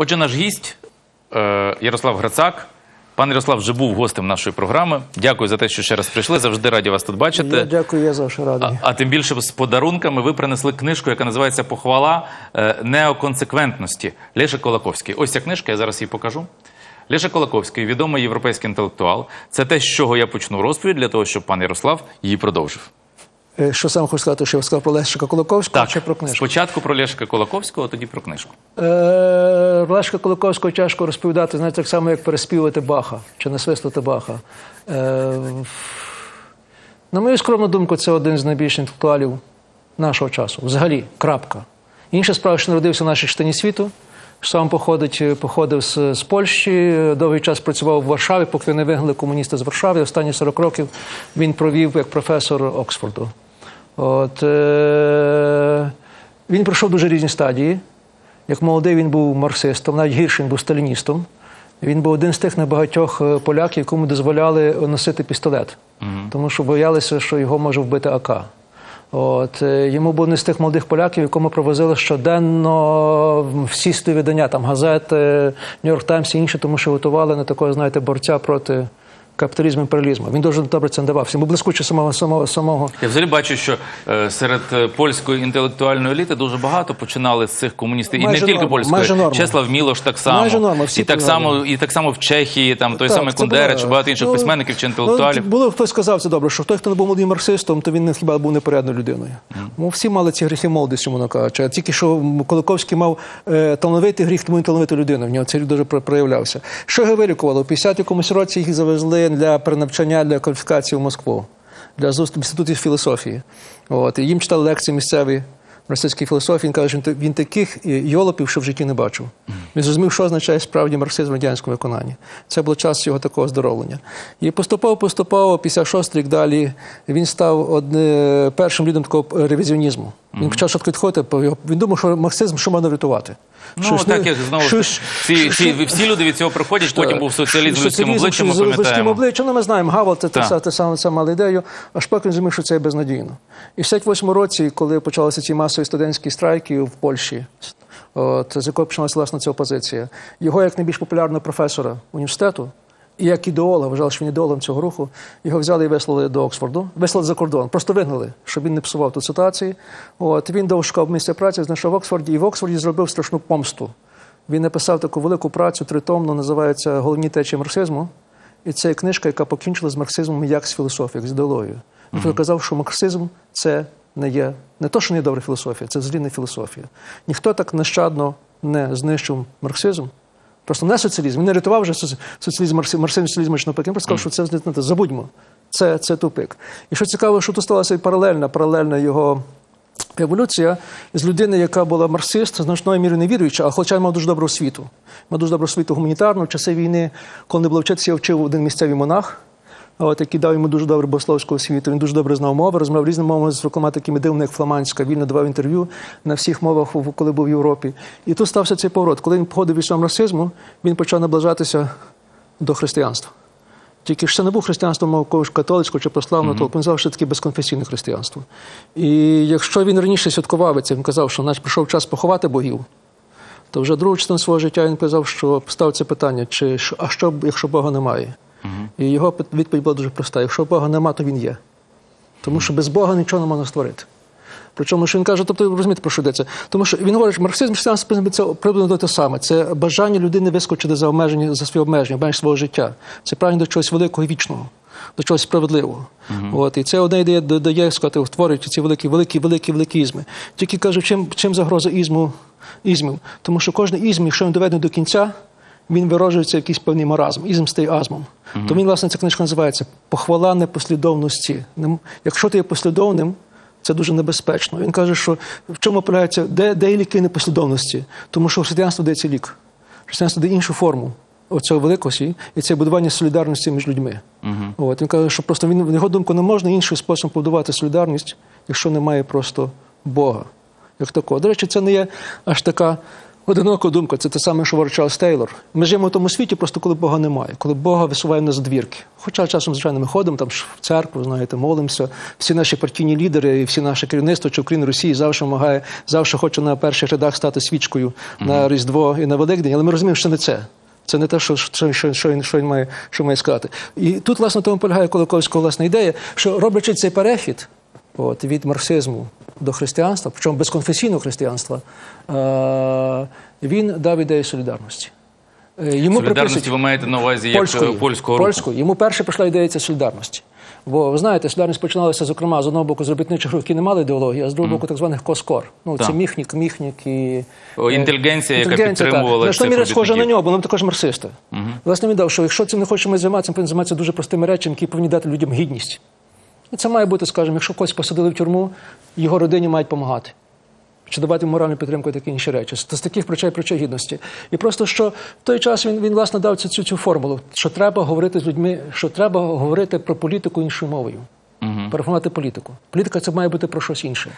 Отже, наш гість е, Ярослав Грацак. Пан Ярослав вже був гостем нашої програми. Дякую за те, що ще раз прийшли. Завжди раді вас тут бачити. Я дякую, я завжди радий. А, а тим більше з подарунками ви принесли книжку, яка називається Похвала е, неоконсеквентності Леша Колаковський. Ось ця книжка, я зараз її покажу. Леша Колаковський, відомий європейський інтелектуал. Це те, з чого я почну розповідь, для того, щоб пан Ярослав її продовжив. Е, Що саме хочу сказати, що я сказав про Лещика Кулаковського Так, чи про книжку? спочатку про Лешика Колаковського, а тоді про книжку. Е, Лещика Кулаковського тяжко розповідати, знаєте, так само, як переспівати Баха чи насвистувати Баха. Е, на мою скромну думку, це один з найбільших інтелектуалів нашого часу. Взагалі, крапка. Інша справа, що народився в нашій штані світу. Сам походить, походив з, з Польщі, довгий час працював в Варшаві, поки не вигнали комуністи з Варшави. Останні 40 років він провів як професор Оксфорду. От, е- він пройшов дуже різні стадії. Як молодий він був марксистом, навіть гірше він був сталіністом. Він був один з тих небагатьох е, поляків, якому дозволяли носити пістолет, тому що боялися, що його може вбити АК. От е, йому був один з тих молодих поляків, якому провозили щоденно всі видання, там газети, Нью-Йорк Таймс і інші, тому що готували на такого, знаєте, борця проти капіталізму імперіалізму. Він дуже добре це надавався. Йому блискуче самого самого самого. Я взагалі бачу, що е, серед е, польської інтелектуальної еліти дуже багато починали з цих комуністів, і Майже не тільки норма, польської. Чеслав Мілош так само. Майже норма, всі і так само, і так само в Чехії, там той Так, самий Кундерич, багато інших Ну, письменників чи інтелектуалів. Ну, було хтось сказав це добре, що той, хто не був молодим марксистом, то він не хіба був непорядною людиною. Ну, всі мали ці гріхи молодості, мовно кажучи. А тільки що Колоковський мав е, талановитий гріх, тому він талановита людина. В нього це дуже про- проявлявся. Що його вилікувало? У 50 якомусь році їх завезли для перенавчання, для кваліфікації в Москву, для зустрічі інститутів філософії. От, і їм читали лекції місцеві російській філософії, він каже, що він таких е, йолопів, що в житті не бачив. Він зрозумів, що означає справді марксизм в радянському виконанні. Це був час його такого оздоровлення. І поступово, поступово, 56 рік далі, він став одне, першим лідером такого ревізіонізму. Він почав швидко відходити, він думав, що марксизм що можна врятувати. Ну, так як знову ж щось- ці, ці, всі люди від цього приходять, потім був соціалізм людським обличчям, ми з людським обличчям. Ну, ми знаємо, Гавел це Так. те, те саме мала ідею, аж поки він зрозумів, що це є безнадійно. І в 68 році, коли почалися ці масові студентські страйки в Польщі, от, з якої почалася власне ця опозиція, його як найбільш популярного професора університету. І як ідеолог, вважали, що він ідеологом цього руху, його взяли і вислали до Оксфорду, вислали за кордон, просто вигнали, щоб він не псував тут ситуації. От він довго шукав місця праці, знайшов в Оксфорді, і в Оксфорді зробив страшну помсту. Він написав таку велику працю, тритомну, називається Головні течії марксизму. І це книжка, яка покінчила з марксизмом як з філософією, як з ідеологією. Він казав, що марксизм це не є не то, що не є добра філософія, це взагалі не філософія. Ніхто так нещадно не знищив марксизм. Просто не соціалізм. Він не рятував вже соці- соціалізм, марксизм, соціалізм, навпаки. Просто сказав, що це знаєте, забудьмо. Це, це тупик. І що цікаво, що тут сталася і паралельна, паралельна його еволюція з людини, яка була марксист, значною мірою невіруюча, а хоча й мав дуже добру освіту. Мав дуже добру освіту гуманітарну. В часи війни, коли не було вчитися, я вчив один місцевий монах. От, який дав йому дуже добре богословську освіту. Він дуже добре знав мови, розмовляв різними мовами з руками такими дивними, як фламандська. Вільно давав інтерв'ю на всіх мовах, коли був в Європі. І тут стався цей поворот. Коли він походив від расизму, він почав наближатися до християнства. Тільки це не був християнством мов якогось католицького чи православного, mm-hmm. він казав, що таке безконфесійне християнство. І якщо він раніше святкував це, він казав, що наш прийшов час поховати богів, то вже другу частину свого життя він казав, що поставив це питання, чи, а що, якщо Бога немає? І його відповідь була дуже проста: якщо Бога нема, то він є. Тому що без Бога нічого не можна створити. Причому, що він каже, тобто ви розумієте, про що йдеться? Тому що він говорить, що марксизм християнство це приблизно те саме. Це бажання людини вискочити за обмеження за свої обмеження, обмеження свого життя. Це прагнення до чогось великого і вічного, до чогось справедливого. От і це одна ідея дає сказати, створюють ці великі, великі, великі, великі ізми. Тільки каже, чим, чим загроза ізму ізмів? Тому що кожен ізм, якщо він доведений до кінця, він вироджується в якийсь певний маразм, ізм стає азмом. Тому він, власне, ця книжка називається Похвала непослідовності. Якщо ти є послідовним, це дуже небезпечно. Він каже, що в чому полягається, де, де є ліки непослідовності? Тому що християнство дає лік. Християнство дає іншу форму оцього великості, і це будування солідарності між людьми. От, він каже, що просто він, в його думку не можна іншим способом побудувати солідарність, якщо немає просто Бога. Як такого. До речі, це не є аж така Одинока думка це те саме, що говорить Чарльз Тейлор. Ми живемо в тому світі, просто коли Бога немає, коли Бога висуває на задвірки. Хоча часом, звичайно, ми ходимо там в церкву, знаєте, молимося. Всі наші партійні лідери і всі наше керівництво чи Україна Росії завжди вимагає, завжди хоче на перших рядах стати свічкою на Різдво і на Великдень, але ми розуміємо, що не це. Це не те, що, що, що, що, він, що він має, що має сказати. І тут, власне, тому полягає Колоковського власна ідея, що роблячи цей перехід от, від марксизму до християнства, причому безконфесійного християнства, е- він дав ідею солідарності. Е, Йому Солідарності ви маєте на увазі як польського руху? польської. Йому перше прийшла ідея ця солідарності. Бо ви знаєте, солідарність починалася, зокрема, з одного боку з робітничих груп, які не мали ідеології, а з другого боку так званих коскор. Ну, це міхнік, міхнік і. О, е, інтелігенція, яка підтримувала так. Що цих мірі схоже на нього, бо вони також марксисти. Власне, він дав, що якщо цим не хочемо займатися, ми повинні займатися дуже простими речами, які повинні дати людям гідність. І це має бути, скажімо, якщо когось посадили в тюрму, його родині мають допомагати. Чи давати моральну підтримку і такі інші речі. Це з таких причей причей гідності. І просто що в той час він, він власне дав цю, цю, цю формулу, що треба говорити з людьми, що треба говорити про політику іншою мовою. Переформувати політику. Політика це має бути про щось інше.